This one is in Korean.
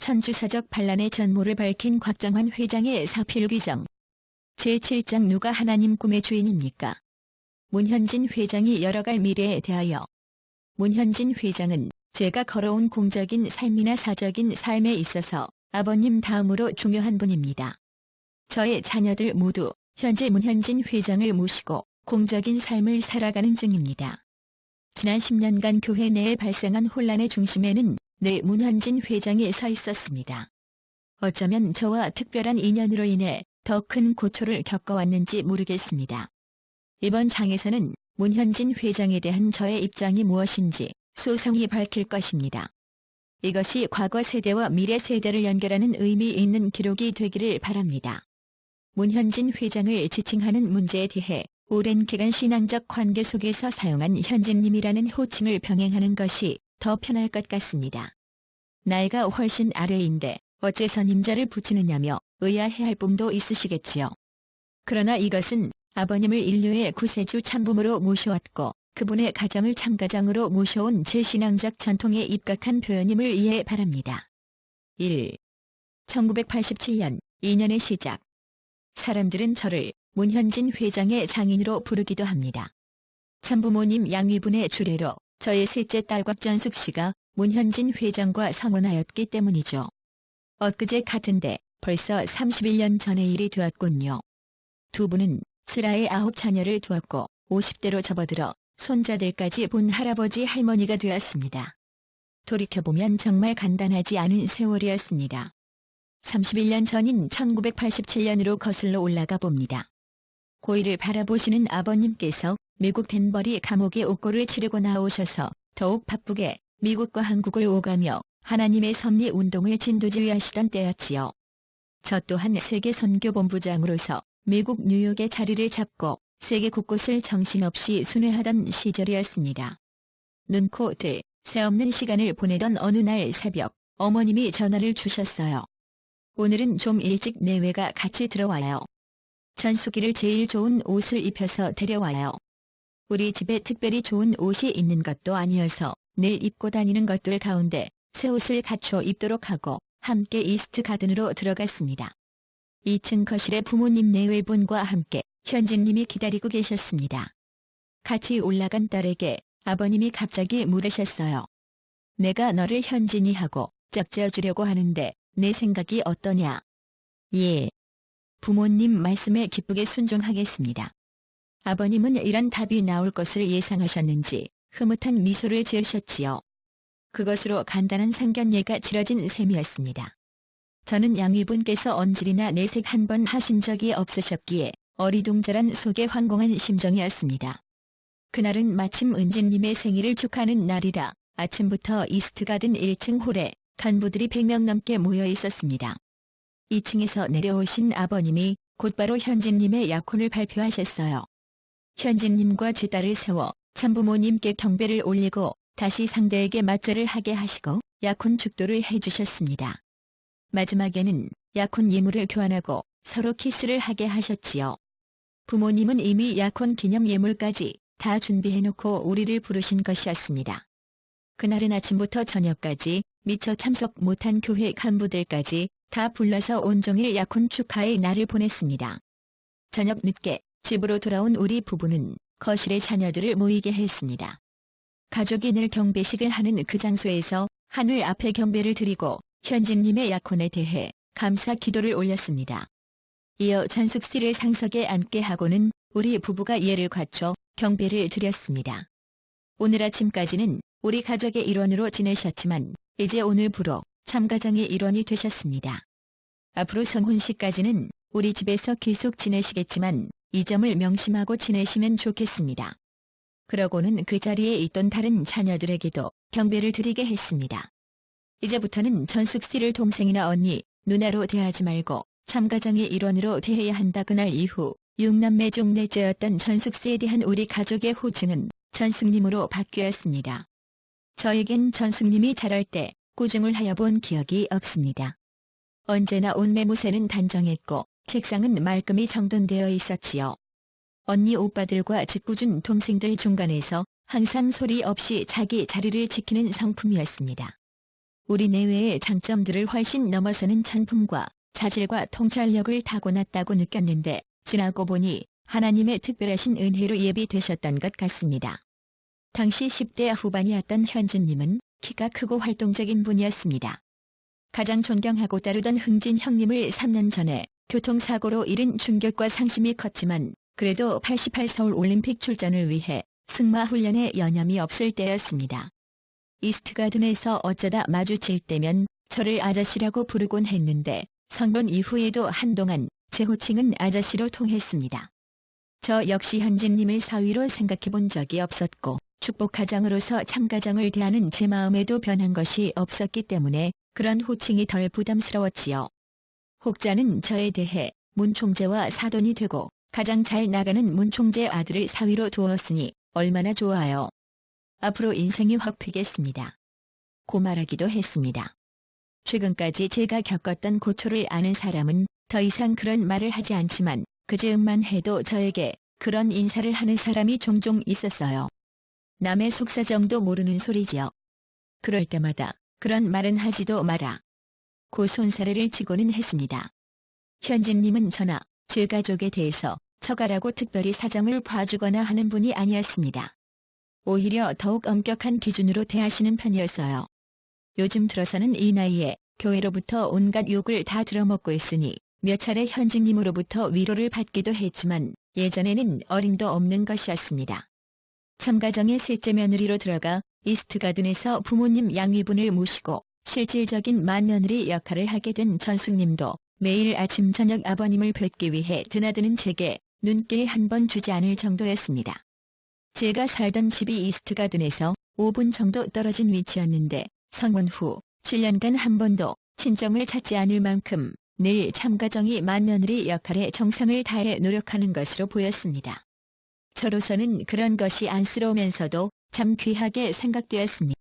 천주사적 반란의 전모를 밝힌 곽정환 회장의 사필 규정. 제7장 누가 하나님 꿈의 주인입니까? 문현진 회장이 열어갈 미래에 대하여 문현진 회장은 제가 걸어온 공적인 삶이나 사적인 삶에 있어서 아버님 다음으로 중요한 분입니다. 저의 자녀들 모두 현재 문현진 회장을 모시고 공적인 삶을 살아가는 중입니다. 지난 10년간 교회 내에 발생한 혼란의 중심에는 내 문현진 회장이 서 있었습니다. 어쩌면 저와 특별한 인연으로 인해 더 큰 고초를 겪어왔는지 모르겠습니다. 이번 장에서는 문현진 회장에 대한 저의 입장이 무엇인지 소상히 밝힐 것입니다. 이것이 과거 세대와 미래 세대를 연결하는 의미 있는 기록이 되기를 바랍니다. 문현진 회장을 지칭하는 문제에 대해 오랜 기간 신앙적 관계 속에서 사용한 현진님이라는 호칭을 병행하는 것이 더 편할 것 같습니다. 나이가 훨씬 아래인데 어째서 님자를 붙이느냐며 의아해할 분도 있으시겠지요. 그러나 이것은 아버님을 인류의 구세주 참부모로 모셔왔고 그분의 가정을 참가장으로 모셔온 제 신앙적 전통에 입각한 표현임을 이해 바랍니다. 1. 1987년 2년의 시작 사람들은 저를 문현진 회장의 장인으로 부르기도 합니다. 참부모님 양위분의 주례로 저의 셋째 딸 곽전숙 씨가 문현진 회장과 성혼하였기 때문이죠. 엊그제 같은데 벌써 31년 전의 일이 되었군요. 두 분은 슬아의 아홉 자녀를 두었고 50대로 접어들어 손자들까지 본 할아버지 할머니가 되었습니다. 돌이켜보면 정말 간단하지 않은 세월이었습니다. 31년 전인 1987년으로 거슬러 올라가 봅니다. 고이를 바라보시는 아버님께서 미국 덴버리 감옥에 옥고를 치르고 나오셔서 더욱 바쁘게 미국과 한국을 오가며 하나님의 섭리 운동을 진두지휘하시던 때였지요. 저 또한 세계 선교본부장으로서 미국 뉴욕에 자리를 잡고 세계 곳곳을 정신없이 순회하던 시절이었습니다. 눈코 들, 새 없는 시간을 보내던 어느 날 새벽, 어머님이 전화를 주셨어요. 오늘은 좀 일찍 내외가 같이 들어와요. 전수기를 제일 좋은 옷을 입혀서 데려와요. 우리 집에 특별히 좋은 옷이 있는 것도 아니어서 늘 입고 다니는 것들 가운데 새 옷을 갖춰 입도록 하고 함께 이스트 가든으로 들어갔습니다. 2층 거실에 부모님 내외분과 함께 현진님이 기다리고 계셨습니다. 같이 올라간 딸에게 아버님이 갑자기 물으셨어요. 내가 너를 현진이 하고 짝지어주려고 하는데 내 생각이 어떠냐? 예. 부모님 말씀에 기쁘게 순종하겠습니다. 아버님은 이런 답이 나올 것을 예상하셨는지 흐뭇한 미소를 지으셨지요. 그것으로 간단한 상견례가 치러진 셈이었습니다. 저는 양위분께서 언질이나 내색 한 번 하신 적이 없으셨기에 어리둥절한 속에 황공한 심정이었습니다. 그날은 마침 은진님의 생일을 축하하는 날이라 아침부터 이스트가든 1층 홀에 간부들이 100명 넘게 모여 있었습니다. 2층에서 내려오신 아버님이 곧바로 현진님의 약혼을 발표하셨어요. 현진님과 제 딸을 세워 참부모님께 경배를 올리고 다시 상대에게 맞절을 하게 하시고 약혼 축도를 해주셨습니다. 마지막에는 약혼 예물을 교환하고 서로 키스를 하게 하셨지요. 부모님은 이미 약혼 기념 예물까지 다 준비해놓고 우리를 부르신 것이었습니다. 그날은 아침부터 저녁까지 미처 참석 못한 교회 간부들까지 다 불러서 온종일 약혼 축하의 날을 보냈습니다. 저녁 늦게 집으로 돌아온 우리 부부는 거실에 자녀들을 모이게 했습니다. 가족이 늘 경배식을 하는 그 장소에서 하늘 앞에 경배를 드리고 현진님의 약혼에 대해 감사 기도를 올렸습니다. 이어 전숙 씨를 상석에 앉게 하고는 우리 부부가 예를 갖춰 경배를 드렸습니다. 오늘 아침까지는 우리 가족의 일원으로 지내셨지만 이제 오늘부로 참가장의 일원이 되셨습니다. 앞으로 성혼식까지는 우리 집에서 계속 지내시겠지만 이 점을 명심하고 지내시면 좋겠습니다. 그러고는 그 자리에 있던 다른 자녀들에게도 경배를 드리게 했습니다. 이제부터는 전숙 씨를 동생이나 언니, 누나로 대하지 말고 참가장의 일원으로 대해야 한다 그날 이후 육남매 중 넷째였던 전숙 씨에 대한 우리 가족의 호칭은 전숙님으로 바뀌었습니다. 저에겐 전숙님이 자랄 때 꾸중을 하여 본 기억이 없습니다. 언제나 옷매무새는 단정했고 책상은 말끔히 정돈되어 있었지요. 언니 오빠들과 짓궂은 동생들 중간에서 항상 소리 없이 자기 자리를 지키는 성품이었습니다. 우리 내외의 장점들을 훨씬 넘어서는 천품과 자질과 통찰력을 타고났다고 느꼈는데 지나고 보니 하나님의 특별하신 은혜로 예비되셨던 것 같습니다. 당시 10대 후반이었던 현진님은 키가 크고 활동적인 분이었습니다. 가장 존경하고 따르던 흥진 형님을 3년 전에 교통사고로 잃은 충격과 상심이 컸지만 그래도 88 서울 올림픽 출전을 위해 승마 훈련에 여념이 없을 때였습니다. 이스트가든에서 어쩌다 마주칠 때면 저를 아저씨라고 부르곤 했는데 성분 이후에도 한동안 제 호칭은 아저씨로 통했습니다. 저 역시 현진님을 사위로 생각해 본 적이 없었고 축복가장으로서 참가장을 대하는 제 마음에도 변한 것이 없었기 때문에 그런 호칭이 덜 부담스러웠지요. 혹자는 저에 대해 문 총재와 사돈이 되고 가장 잘 나가는 문 총재 아들을 사위로 두었으니 얼마나 좋아요. 앞으로 인생이 확 피겠습니다. 고말하기도 했습니다. 최근까지 제가 겪었던 고초를 아는 사람은 더 이상 그런 말을 하지 않지만 그 즈음만 해도 저에게 그런 인사를 하는 사람이 종종 있었어요. 남의 속사정도 모르는 소리지요. 그럴 때마다 그런 말은 하지도 마라. 고 손사래를 치고는 했습니다. 현진님은 저나 제 가족에 대해서 처가라고 특별히 사정을 봐주거나 하는 분이 아니었습니다. 오히려 더욱 엄격한 기준으로 대하시는 편이었어요. 요즘 들어서는 이 나이에 교회로부터 온갖 욕을 다 들어먹고 있으니 몇 차례 현직님으로부터 위로를 받기도 했지만 예전에는 어림도 없는 것이었습니다. 참가정의 셋째 며느리로 들어가 이스트가든에서 부모님 양위분을 모시고 실질적인 맏며느리 역할을 하게 된 전숙님도 매일 아침 저녁 아버님을 뵙기 위해 드나드는 제게 눈길 한 번 주지 않을 정도였습니다. 제가 살던 집이 이스트 가든에서 5분 정도 떨어진 위치였는데 성원 후 7년간 한 번도 친정을 찾지 않을 만큼 늘 참가정이 맏며느리 역할에 정성을 다해 노력하는 것으로 보였습니다. 저로서는 그런 것이 안쓰러우면서도 참 귀하게 생각되었습니다.